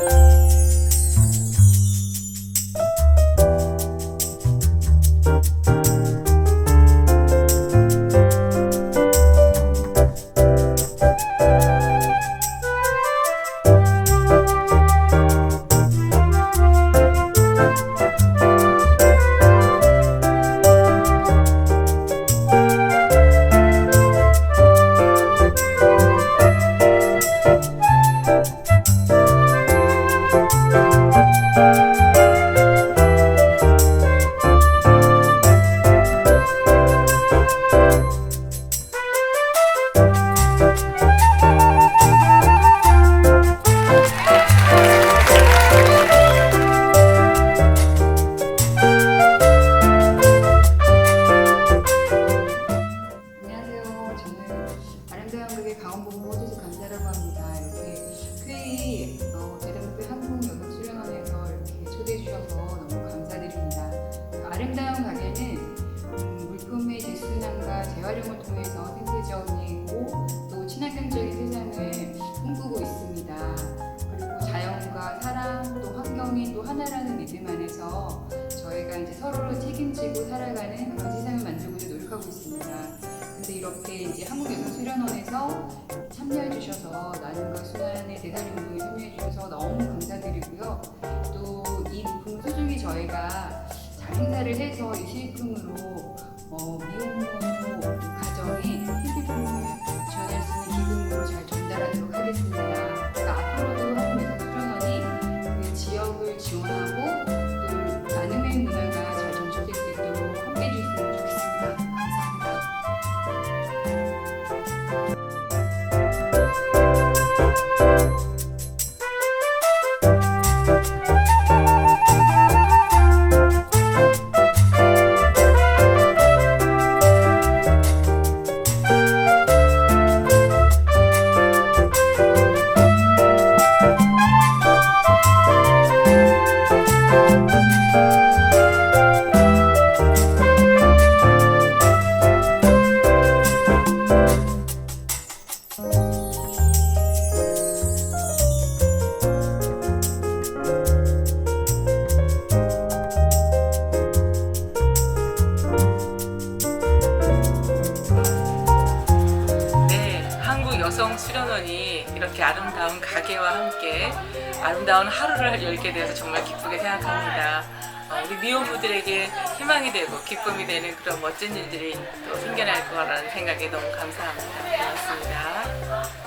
안 가게는 음, 물품의 재순환과 재활용을 통해서 생태적이고 또 친환경적인 세상을 꿈꾸고 있습니다. 그리고 자연과 사람 또 환경이 또 하나라는 믿음 안에서 저희가 이제 서로를 책임지고 살아가는 그런 세상을 만들고자 노력하고 있습니다. 근데 이렇게 이제 한국여성수련원에서 참여해 주셔서 나눔과 순환의 대사리 운동에 참여해 주셔서 너무 감사드리고요. 행사를 해서 이 실품으로 어, 미혼모 가정에 희귀품을 지원할 수 있는 기금으로 잘 전달하도록 하겠습니다. 그러니까 앞으로도 한국여성수련원이 그 지역을 지원하고 또 나눔의 문화가 잘 전출될 수 있도록 함께해 주셨으면 좋겠습니다. 감사합니다. 네, 한국 여성 수련원이 이렇게 아름다운 가게와 함께 아름다운 하루를 열게 돼서 정말 기쁘게 생각합니다. 어, 우리 미혼부들에게 희망이 되고 기쁨이 되는 그런 멋진 일들이 또 생겨날 거라는 생각에 너무 감사합니다. 고맙습니다.